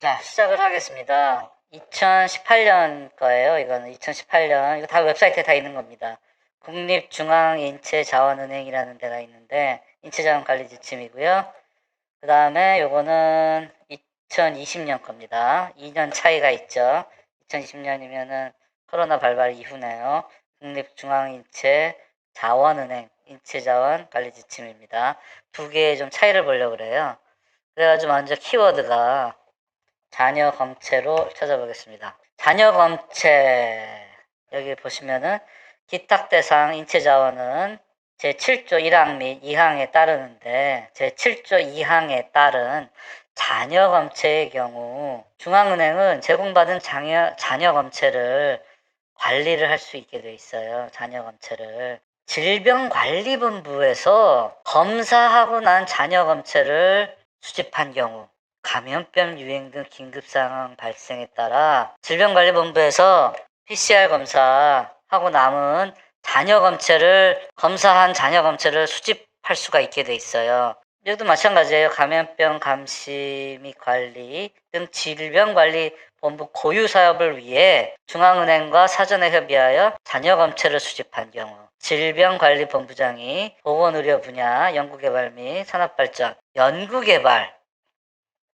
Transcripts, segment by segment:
자, 시작을 하겠습니다. 2018년 거예요. 이거는 2018년. 이거 다 웹사이트에 다 있는 겁니다. 국립중앙인체자원은행이라는 데가 있는데, 인체자원 관리 지침이고요. 그 다음에 요거는 2020년 겁니다. 2년 차이가 있죠. 2020년이면은 코로나 발발 이후네요. 국립중앙인체 자원은행, 인체자원 관리 지침입니다. 두 개의 좀 차이를 보려고 그래요. 그래가지고 먼저 키워드가 자녀 검체로 찾아보겠습니다. 자녀 검체 여기 보시면은 기탁 대상 인체 자원은 제7조 1항 및 2항에 따르는데 제7조 2항에 따른 자녀 검체의 경우 중앙은행은 제공받은 자녀, 자녀 검체를 관리를 할 수 있게 돼 있어요. 자녀 검체를 질병관리본부에서 검사하고 난 자녀 검체를 수집한 경우 감염병 유행 등 긴급 상황 발생에 따라 질병관리본부에서 PCR 검사하고 남은 잔여 검체를 검사한 잔여 검체를 수집할 수가 있게 돼 있어요. 여기도 마찬가지예요. 감염병 감시 및 관리 등 질병관리본부 고유 사업을 위해 중앙은행과 사전에 협의하여 잔여 검체를 수집한 경우 질병관리본부장이 보건의료 분야 연구개발 및 산업발전 연구개발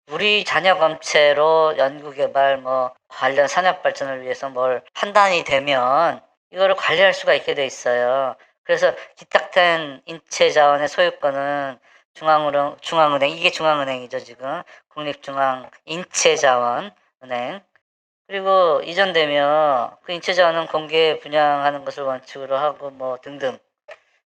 우리 자녀 검체로 연구개발 뭐 관련 산업 발전을 위해서 뭘 판단이 되면 이거를 관리할 수가 있게 돼 있어요. 그래서 기탁된 인체 자원의 소유권은 중앙은행, 중앙은행 이게 중앙은행이죠 지금 국립중앙 인체자원은행 그리고 이전되면 그 인체자원은 공개 분양하는 것을 원칙으로 하고 뭐 등등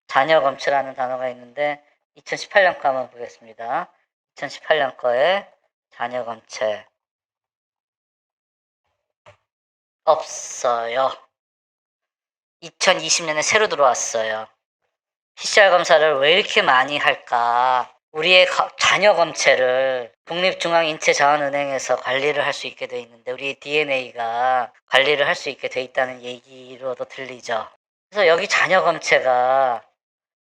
자녀 검체라는 단어가 있는데 2018년 거 한번 보겠습니다. 2018년 거에 자녀 검체 없어요. 2020년에 새로 들어왔어요. PCR 검사를 왜 이렇게 많이 할까? 우리의 거- 자녀 검체를 국립중앙인체자원은행에서 관리를 할 수 있게 돼 있는데 우리 DNA가 관리를 할 수 있게 돼 있다는 얘기로도 들리죠. 그래서 여기 자녀 검체가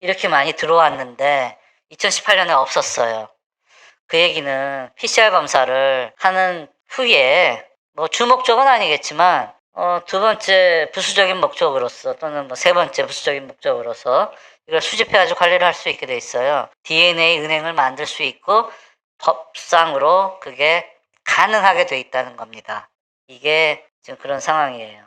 이렇게 많이 들어왔는데 2018년에 없었어요. 그 얘기는 PCR 검사를 하는 후에 뭐 주목적은 아니겠지만 어, 두 번째 부수적인 목적으로서 또는 뭐 세 번째 부수적인 목적으로서 이걸 수집해가지고 관리를 할 수 있게 돼 있어요. DNA 은행을 만들 수 있고 법상으로 그게 가능하게 돼 있다는 겁니다. 이게 지금 그런 상황이에요.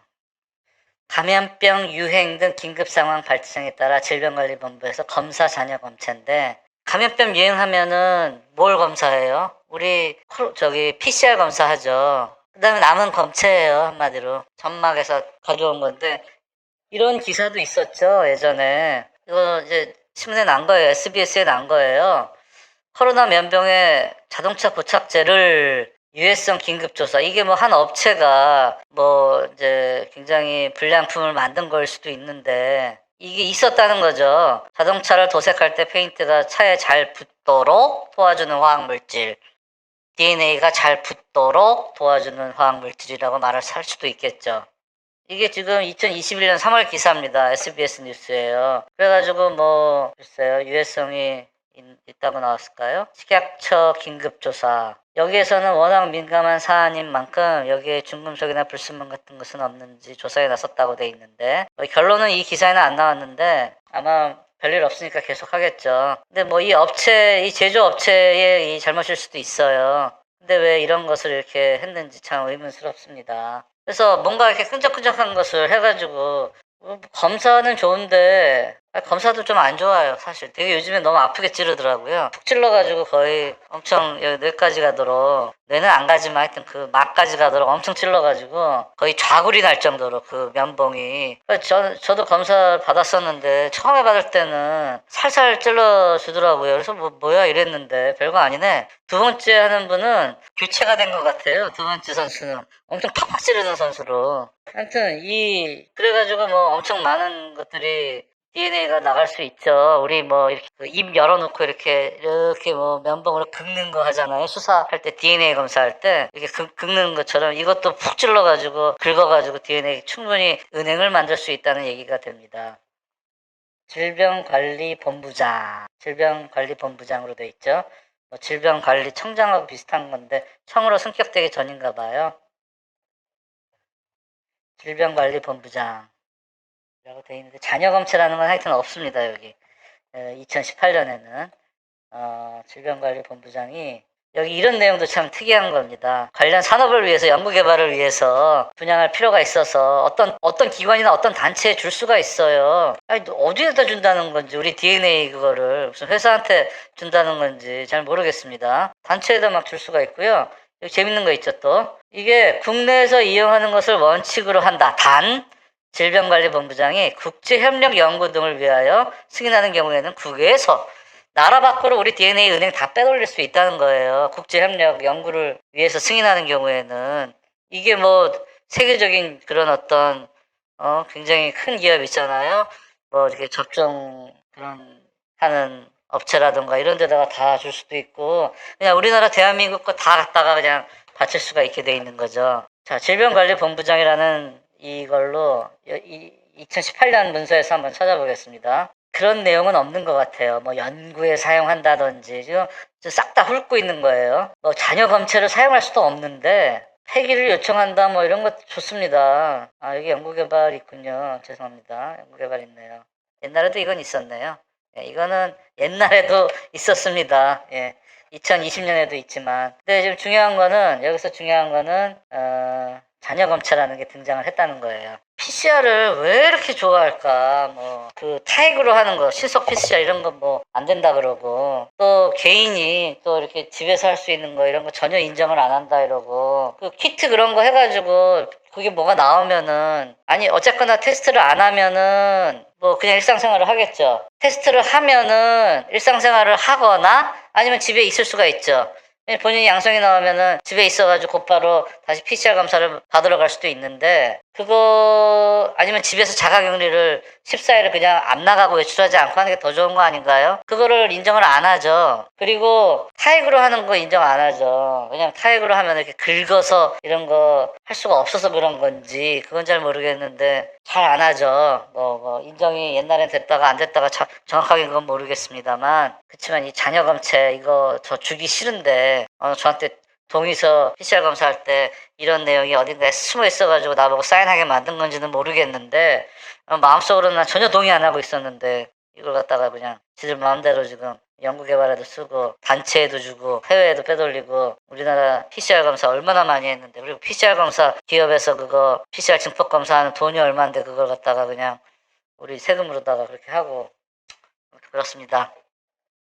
감염병 유행 등 긴급 상황 발생에 따라 질병관리본부에서 검사 잔여 검체인데 감염병 유행하면은 뭘 검사해요? 우리 코- 저기 PCR 검사하죠. 그다음에 남은 검체예요 한마디로 점막에서 가져온 건데 이런 기사도 있었죠 예전에 이거 이제 신문에 난 거예요 SBS에 난 거예요. 코로나 면병의 자동차 부착제를 유해성 긴급 조사 이게 뭐 한 업체가 뭐 이제 굉장히 불량품을 만든 걸 수도 있는데 이게 있었다는 거죠. 자동차를 도색할 때 페인트가 차에 잘 붙도록 도와주는 화학 물질. DNA가 잘 붙도록 도와주는 화학 물질이라고 말을 할 수도 있겠죠. 이게 지금 2021년 3월 기사입니다. SBS 뉴스예요. 그래가지고 뭐 글쎄요 유해성이 있- 있다고 나왔을까요? 식약처 긴급조사. 여기에서는 워낙 민감한 사안인 만큼 여기에 중금속이나 불순물 같은 것은 없는지 조사에 나섰다고 돼 있는데 뭐 결론은 이 기사에는 안 나왔는데 아마 별일 없으니까 계속 하겠죠. 근데 뭐 이 업체, 이 제조업체의 이 잘못일 수도 있어요. 근데 왜 이런 것을 이렇게 했는지 참 의문스럽습니다. 그래서 뭔가 이렇게 끈적끈적한 것을 해가지고 어, 검사는 좋은데 아, 검사도 좀 안 좋아요, 사실. 되게 요즘에 너무 아프게 찌르더라고요. 푹 찔러가지고 거의 엄청 여기 뇌까지 가도록, 뇌는 안 가지만 하여튼 그 막까지 가도록 엄청 찔러가지고 거의 좌굴이 날 정도로 그 면봉이. 저, 저도 검사 받았었는데 처음에 받을 때는 살살 찔러주더라고요. 그래서 뭐, 뭐야 이랬는데 별거 아니네. 두 번째 하는 분은 교체가 된 것 같아요. 두 번째 선수는. 엄청 팍팍 찌르는 선수로. 하여튼 이, 그래가지고 뭐 엄청 많은 것들이 DNA가 나갈 수 있죠. 우리 뭐 이렇게 그입 열어놓고 이렇게 이렇게 뭐 면봉으로 긁는 거 하잖아요. 수사할 때 DNA 검사할 때 이렇게 긁, 긁는 것처럼 이것도 푹 찔러가지고 긁어가지고 DNA 충분히 은행을 만들 수 있다는 얘기가 됩니다. 질병관리본부장, 질병관리본부장으로 돼 있죠. 뭐 질병관리청장하고 비슷한 건데 청으로 승격되기 전인가 봐요. 질병관리본부장. 라고 돼 있는데 자녀 검체라는 건 하여튼 없습니다 여기 2018년에는 어, 질병관리본부장이 여기 이런 내용도 참 특이한 겁니다. 관련 산업을 위해서 연구 개발을 위해서 분양할 필요가 있어서 어떤 어떤 기관이나 어떤 단체에 줄 수가 있어요. 아니 어디에다 준다는 건지 우리 DNA 그거를 무슨 회사한테 준다는 건지 잘 모르겠습니다. 단체에다 막 줄 수가 있고요. 여기 재밌는 거 있죠 또 이게 국내에서 이용하는 것을 원칙으로 한다. 단 질병관리본부장이 국제협력 연구 등을 위하여 승인하는 경우에는 국외에서 나라 밖으로 우리 DNA 은행 다 빼돌릴 수 있다는 거예요. 국제협력 연구를 위해서 승인하는 경우에는 이게 뭐 세계적인 그런 어떤 어 굉장히 큰 기업 있잖아요. 뭐 이렇게 접종 그런 하는 업체라든가 이런 데다가 다 줄 수도 있고 그냥 우리나라 대한민국 거 다 갖다가 그냥 바칠 수가 있게 돼 있는 거죠. 자, 질병관리본부장이라는 이걸로 2018년 문서에서 한번 찾아보겠습니다. 그런 내용은 없는 것 같아요. 뭐 연구에 사용한다든지 싹 다 훑고 있는 거예요. 뭐 자녀 검체를 사용할 수도 없는데 폐기를 요청한다 뭐 이런 것 좋습니다. 아 여기 연구개발 있군요. 죄송합니다. 연구개발 있네요. 옛날에도 이건 있었네요. 예, 이거는 옛날에도 있었습니다. 예. 2020년에도 있지만. 근데 지금 중요한 거는, 여기서 중요한 거는, 어, 자녀 검체라는 게 등장을 했다는 거예요. PCR을 왜 이렇게 좋아할까? 뭐, 그 타액으로 하는 거, 신속 PCR 이런 거뭐안 된다 그러고, 또 개인이 또 이렇게 집에서 할 수 있는 거 이런 거 전혀 인정을 안 한다 이러고, 그 키트 그런 거 해가지고, 그게 뭐가 나오면은, 아니, 어쨌거나 테스트를 안 하면은, 뭐 그냥 일상생활을 하겠죠. 테스트를 하면은 일상생활을 하거나 아니면 집에 있을 수가 있죠. 본인이 양성이 나오면은 집에 있어가지고 곧바로 다시 PCR 검사를 받으러 갈 수도 있는데 그거 아니면 집에서 자가격리를 14일을 그냥 안 나가고 외출하지 않고 하는 게 더 좋은 거 아닌가요? 그거를 인정을 안 하죠. 그리고 타액으로 하는 거 인정 안 하죠. 그냥 타액으로 하면 이렇게 긁어서 이런 거 할 수가 없어서 그런 건지 그건 잘 모르겠는데 잘 안 하죠. 뭐, 뭐 인정이 옛날엔 됐다가 안 됐다가 자, 정확하게 그건 모르겠습니다만 그렇지만 이 자녀 검체 이거 저 주기 싫은데 어, 저한테 동의서 PCR 검사할 때 이런 내용이 어딘가에 숨어 있어가지고 나보고 사인하게 만든 건지는 모르겠는데 어, 마음속으로는 난 전혀 동의 안 하고 있었는데 이걸 갖다가 그냥 지들 마음대로 지금 연구개발에도 쓰고 단체에도 주고 해외에도 빼돌리고 우리나라 PCR 검사 얼마나 많이 했는데 그리고 PCR 검사 기업에서 그거 PCR 증폭 검사하는 돈이 얼마인데 그걸 갖다가 그냥 우리 세금으로다가 그렇게 하고 그렇습니다.